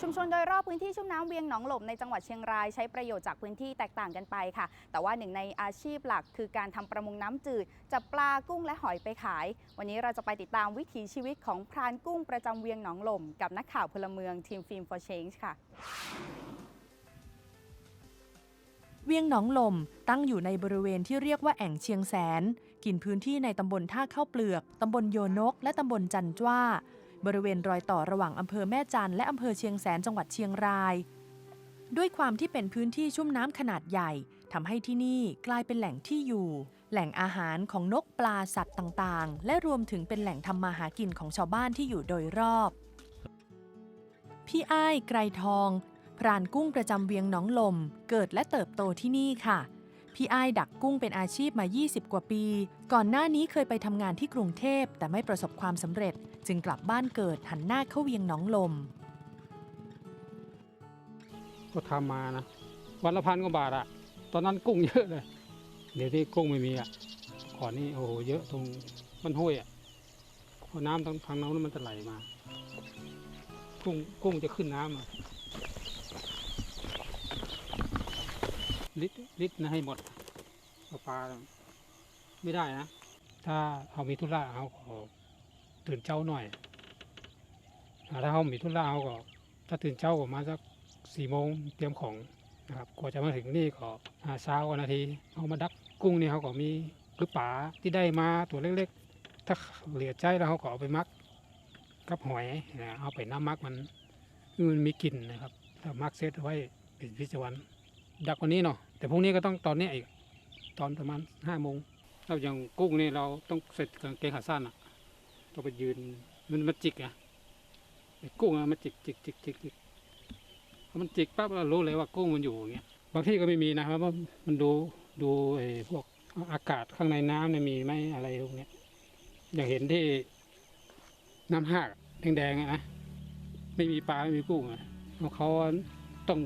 ชุมชนโดยรอบพื้นที่ชุ่มน้ำเวียงหนองหลบในจังหวัดเชียงรายใช้ประโยชน์จากพื้นที่แตกต่างกันไปค่ะ แต่ว่าหนึ่งในอาชีพหลักคือการทำประมงน้ำจืดจับปลากุ้งและหอยไปขาย วันนี้เราจะไปติดตามวิถีชีวิตของพรานกุ้งประจำเวียงหนองหล่มกับนักข่าวพลเมืองทีมฟิล์ม for change ค่ะ เวียงหนองลมตั้งอยู่ในบริเวณที่เรียกว่าแอ่งเชียงแสน กินพื้นที่ในตำบลท่าเข้าเปลือก ตำบลโยนก และตำบลจันจ้า บริเวณรอยต่อระหว่างอำเภอแม่จันและอำเภอเชียงแสนจังหวัดเชียงราย ด้วยความที่เป็นพื้นที่ชุ่มน้ำขนาดใหญ่ทำให้ที่นี่กลายเป็นแหล่งที่อยู่ แหล่งอาหารของนกปลาสัตว์ต่างๆ และรวมถึงเป็นแหล่งทำมาหากินของชาวบ้านที่อยู่โดยรอบพี่อ้ายไกรทอง รานกุ้งประจำเวียงหนองลม เกิดและเติบโตที่นี่ค่ะ พี่อ้ายดักกุ้งเป็นอาชีพมา 20 กว่าปี ก่อนหน้านี้เคยไปทำงานที่กรุงเทพแต่ไม่ประสบความสำเร็จ จึงกลับบ้านเกิดหันหน้าเข้าเวียงหนองลม ก็ทำมานะ วันละพันกว่าบาทอะตอนนั้นกุ้งเยอะเลย เดี๋ยวที่กุ้งไม่มีอะก่อนนี้โอ้โหเยอะตรงมันห้วยอะพอน้ำทางทางโน้นมันจะไหลมา กุ้งกุ้งจะขึ้นน้ำอะ ลิตรลิตรนะให้หมดเอาปลาไม่ได้นะ ถ้าเขามีธุระเขาก็ตื่นเช้าหน่อยถ้าเขามีธุระเขาก็ถ้าตื่นเช้าก็มาสักสี่โมงเตรียมของนะครับกว่าจะมาถึงนี่ก็หาเช้ากว่านาทีเอามาดักกุ้งนี่เขาก็มีหรือป่าที่ได้มาตัวเล็กๆ ถ้าเหลือใจแล้วเขาก็เอาไปมักกับหอยนะเอาไปน้ำมักมันมันมีกลิ่นนะครับถ้ามักเซตไว้เป็นพิจวันดักกว่านี้เนาะ แต่พรุ่งนี้ก็ต้องตอนนี้อีกตอนประมาณห้าโมงเราอย่างกุ้งนี่เราต้องเสร็จกางเกงขาสั้นอะต้องไปยืนมันมันจิกอะไอ้กุ้งอะมันจิกจิกจิกจิกจิกพอมันจิกปั๊บเรารู้เลยว่ากุ้งมันอยู่อย่างเงี้ยบางที่ก็ไม่มีนะครับว่ามันดูดูไอ้พวกอากาศข้างในน้ำเนี่ยมีไหมอะไรพวกเนี้ยอย่างเห็นที่น้ำหากแดงๆอะนะไม่มีปลาไม่มีกุ้งอะเราะเขาต้อง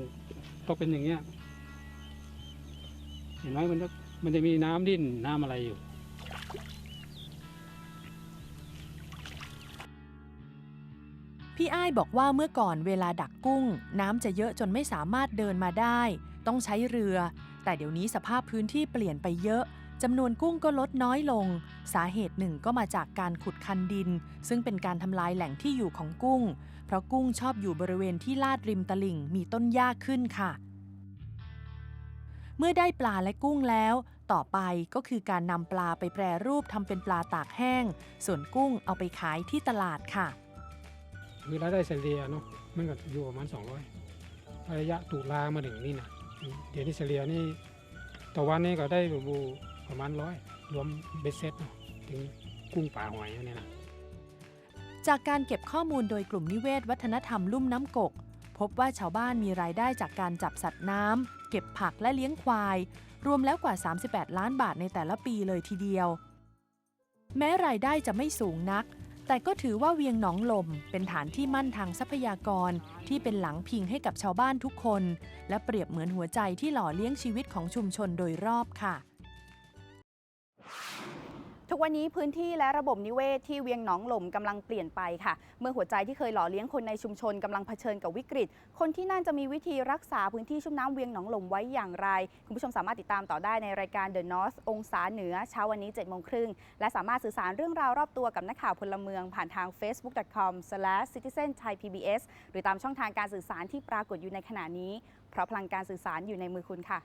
ต้องเป็นอย่างเงี้ย เห็นไหมมันจะมันจะมีน้ำดิ้นน้ำอะไรอยู่พี่อ้ายบอกว่าเมื่อก่อนเวลาดักกุ้ง น้ำจะเยอะจนไม่สามารถเดินมาได้ ต้องใช้เรือ แต่เดี๋ยวนี้สภาพพื้นที่เปลี่ยนไปเยอะจำนวนกุ้งก็ลดน้อยลง สาเหตุหนึ่งก็มาจากการขุดคันดิน ซึ่งเป็นการทำลายแหล่งที่อยู่ของกุ้ง เพราะกุ้งชอบอยู่บริเวณที่ลาดริมตลิ่งมีต้นหญ้าขึ้นค่ะ เมื่อได้ปลาและกุ้งแล้ว ต่อไปก็คือการนำปลาไปแปรรูปทำเป็นปลาตากแห้ง ส่วนกุ้งเอาไปขายที่ตลาดค่ะ คือรายได้เฉลี่ยเนาะมันก็อยู่ประมาณสองร้อยระยะตุลามาถึงนี่นะเดี๋ยวนี้เฉลี่ยนี่ต่อวันนี่ก็ได้บูประมาณร้อยรวมเบสเซ็ตเนาะถึงกุ้งป่าหอยอันเนี่ยนะจากการเก็บข้อมูลโดยกลุ่มนิเวศวัฒนธรรมลุ่มน้ำกก พบว่าชาวบ้านมีรายได้จากการจับสัตว์น้ำ เก็บผักและเลี้ยงควาย รวมแล้วกว่า 38 ล้านบาทในแต่ละปีเลยทีเดียว แม้รายได้จะไม่สูงนัก แต่ก็ถือว่าเวียงหนองลม เป็นฐานที่มั่นทางทรัพยากรที่เป็นหลังพิงให้กับชาวบ้านทุกคน และเปรียบเหมือนหัวใจที่หล่อเลี้ยงชีวิตของชุมชนโดยรอบค่ะ ทุกวันนี้พื้นที่และระบบนิเวศที่เวียงหนองหล่มกำลังเปลี่ยนไปค่ะ เมื่อหัวใจที่เคยหล่อเลี้ยงคนในชุมชนกำลังเผชิญกับวิกฤต คนที่นั่นจะมีวิธีรักษาพื้นที่ชุ่มน้ำเวียงหนองหล่มไว้อย่างไร คุณผู้ชมสามารถติดตามต่อได้ในรายการ The North องศาเหนือเช้าวันนี้7จ็ดโมงครึ่งและสามารถสื่อสารเรื่องราวรอบตัวกับนักข่าวพลเมือง ผ่านทาง facebook.com/citizen-thai-pbs หรือตามช่องทางการสื่อสารที่ปรากฏอยู่ในขณะนี้ เพราะพลังการสื่อสารอยู่ในมือคุณค่ะ